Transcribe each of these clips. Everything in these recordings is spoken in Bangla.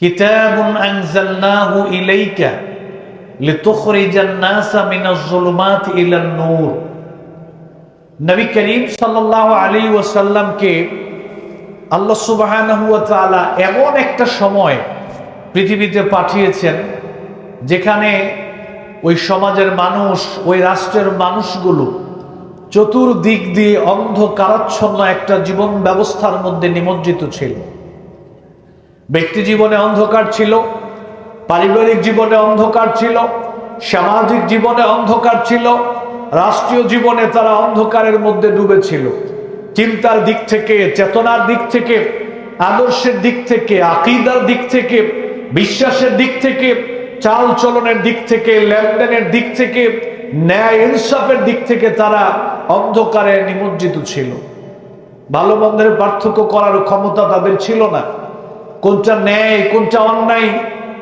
কিতাবুন আনজালনাহু ইলাইকা লিতুখরিজান নাসা মিনাজ যুলুমাতি ইলান নূর। নবী করিম সাল্লাল্লাহু আলাইহি ওয়াসাল্লামকে আল্লাহ সুবহানাহু এমন একটা সময় পৃথিবীতে পাঠিয়েছেন যেখানে ওই সমাজের মানুষ, ওই রাষ্ট্রের মানুষগুলো চতুর্দিক দিয়ে অন্ধকারাচ্ছন্ন একটা জীবন ব্যবস্থার মধ্যে নিমজ্জিত ছিল। ব্যক্তি জীবনে অন্ধকার ছিল, পারিবারিক জীবনে অন্ধকার ছিল, সামাজিক জীবনে অন্ধকার ছিল, রাষ্ট্রীয় জীবনে তারা অন্ধকারের মধ্যে ডুবেছিল। চিন্তার দিক থেকে, চেতনার দিক থেকে, আদর্শের দিক থেকে, আকিদার দিক থেকে, বিশ্বাসের দিক থেকে চাল চলনের দিক থেকে, লেনদেনের দিক থেকে, ন্যায় ইনসাফের দিক থেকে তারা অন্ধকারে নিমজ্জিত ছিল। ভালো মন্দের পার্থক্য করার ক্ষমতা তাদের ছিল না। কোনটা ন্যায়, কোনটা অন্যায়,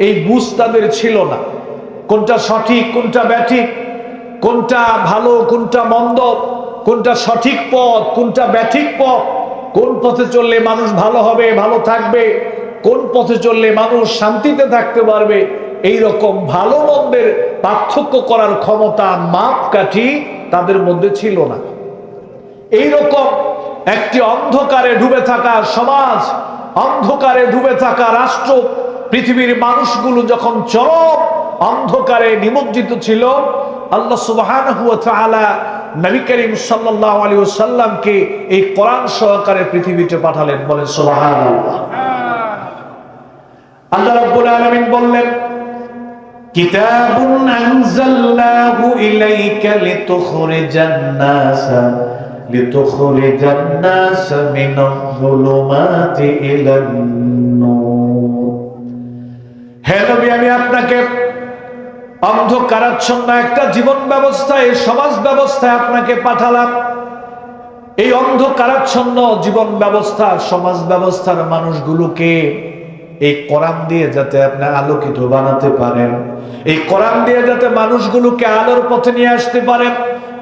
এই বুঝ তাদের ছিল না। কোনটা সঠিক, কোনটা ব্যাঠিক, কোনটা ভালো, কোনটা মন্দ, কোনটা সঠিক পথ, কোনটা ব্যাঠিক পথ, কোন পথে চললে মানুষ ভালো হবে, ভালো থাকবে, কোন পথে চললে মানুষ শান্তিতে থাকতে পারবে এই রকম ভালো মন্দের পার্থক্য করার ক্ষমতা মাপকাঠি তাদের মধ্যে ছিল না। এই রকম একটি অন্ধকারে ডুবে থাকা সমাজ অন্ধকারে ডুবে থাকা রাষ্ট্র, পৃথিবীর মানুষগুলো যখন চরম অন্ধকারে নিমজ্জিত ছিল, আল্লাহ তাআলা নবী করিম সাল্লাল্লাহু আলাইহি ওয়াসাল্লামকে এই কোরআন সহকারে পৃথিবীতে পাঠালেন, বলেন সুবহানাল্লাহ। আল্লাহ রাব্বুল আলামিন বললেন, কিতাবুন আনজালনাহু ইলাইকা লিতুখরিজান নাসা। লিতুখরিজান নাসা মিনাল যুলুমাতি ইলান নূর হে নবী, আমি আপনাকে অন্ধকারাচ্ছন্ন একটা জীবন ব্যবস্থায়, সমাজ ব্যবস্থায় আপনাকে পাঠালাম। এই অন্ধকারাচ্ছন্ন জীবন ব্যবস্থা, সমাজ ব্যবস্থার মানুষগুলোকে এই কোরআন দিয়ে যাতে আপনি আলোকিত বানাতে পারেন, এই কোরআন দিয়ে যাতে মানুষগুলোকে আলোর পথে নিয়ে আসতে পারেন।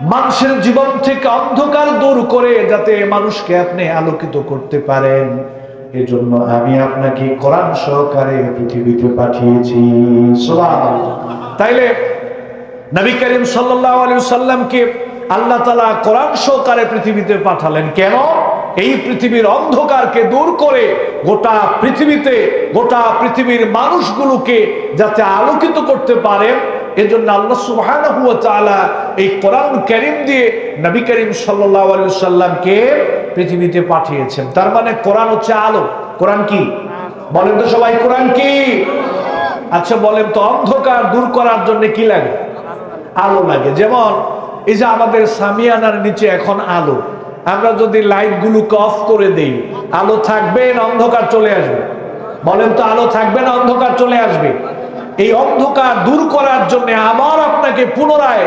মানুষের জীবন থেকে অন্ধকার দূর করে যাতে মানুষকে আপনি আলোকিত করতে পারেন। এজন্য আমি আপনাকে কোরআন সহকারে পৃথিবীতে পাঠিয়েছি। তাইলে নবী করিম সাল্লাল্লাহু আলাইহি সাল্লামকে আল্লাহ তালা কোরআন সহকারে পৃথিবীতে পাঠালেন। কেন? এই পৃথিবীর অন্ধকারকে দূর করে গোটা পৃথিবীতে গোটা পৃথিবীর মানুষগুলোকে যাতে আলোকিত করতে পারে এজন্য আল্লাহ সুবহানাহু এই কোরআন কারীম দিয়ে নবী করিম সাল্লামকে পৃথিবীতে পাঠিয়েছেন। তার মানে কোরআন হচ্ছে আলো। কোরআন কি? বলেন তো সবাই, কোরআন কি? আচ্ছা বলেন তো, অন্ধকার দূর করার জন্য কি লাগে? আলো লাগে। যেমন, এই যে আমাদের সামিয়ানার নিচে এখন আলো। আমরা যদি লাইট গুলোকে অফ করে দেই, আলো থাকবে না অন্ধকার চলে আসবে? বলেন তো, আলো থাকবে না অন্ধকার চলে আসবে? এই অন্ধকার দূর করার জন্য আবার আপনাকে পুনরায়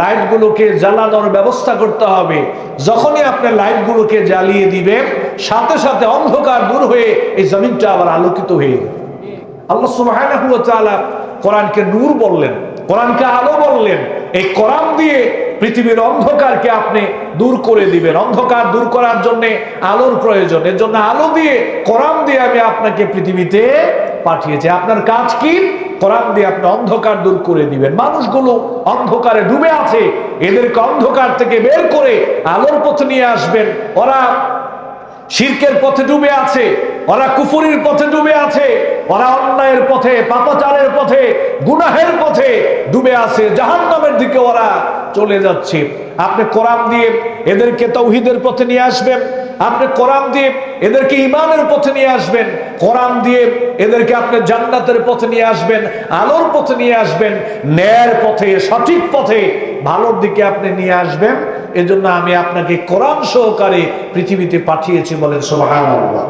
লাইটগুলোকে জ্বালানোর ব্যবস্থা করতে হবে। যখনই আপনি লাইটগুলোকে জ্বালিয়ে দিবেন, সাথে সাথে অন্ধকার দূর হয়ে এই জমিনটা আবার আলোকিত হয়ে আল্লাহ ওয়া কোরআনকে নূর বললেন, কোরআনকে আলো বললেন। এই কোরআন দিয়ে পৃথিবীর অন্ধকারকে আপনি দূর করে দিবেন। অন্ধকার দূর করার জন্য আলোর প্রয়োজন। এর জন্য আলো দিয়ে, কোরআন দিয়ে আমি আপনাকে পৃথিবীতে পাঠিয়েছি। আপনার কাজ কি? কোরআন দিয়ে আপনি অন্ধকার দূর করে দিবেন। মানুষগুলো অন্ধকারে ডুবে আছে। এদেরকে অন্ধকার থেকে বের করে আলোর পথে নিয়ে আসবেন। ওরা শিরকের পথে ডুবে আছে, ওরা কুফুরির পথে ডুবে আছে, ওরা অন্যায়ের পথে, পাপাচারের পথে, গুনাহের পথে ডুবে আছে। জাহান্নামের দিকে ওরা চলে যাচ্ছে। আপনি কোরআন দিয়ে এদেরকে তৌহিদের পথে নিয়ে আসবেন। আপনি কোরআন দিয়ে এদেরকে ইমানের পথে নিয়ে আসবেন, কোরআন দিয়ে এদেরকে আপনি জান্নাতের পথে নিয়ে আসবেন, আলোর পথে নিয়ে আসবেন, ন্যায়ের পথে, সঠিক পথে ভালোর দিকে আপনি নিয়ে আসবেন। এজন্য আমি আপনাকে কোরআন সহকারে পৃথিবীতে পাঠিয়েছি বলেন সুবহানাল্লাহ।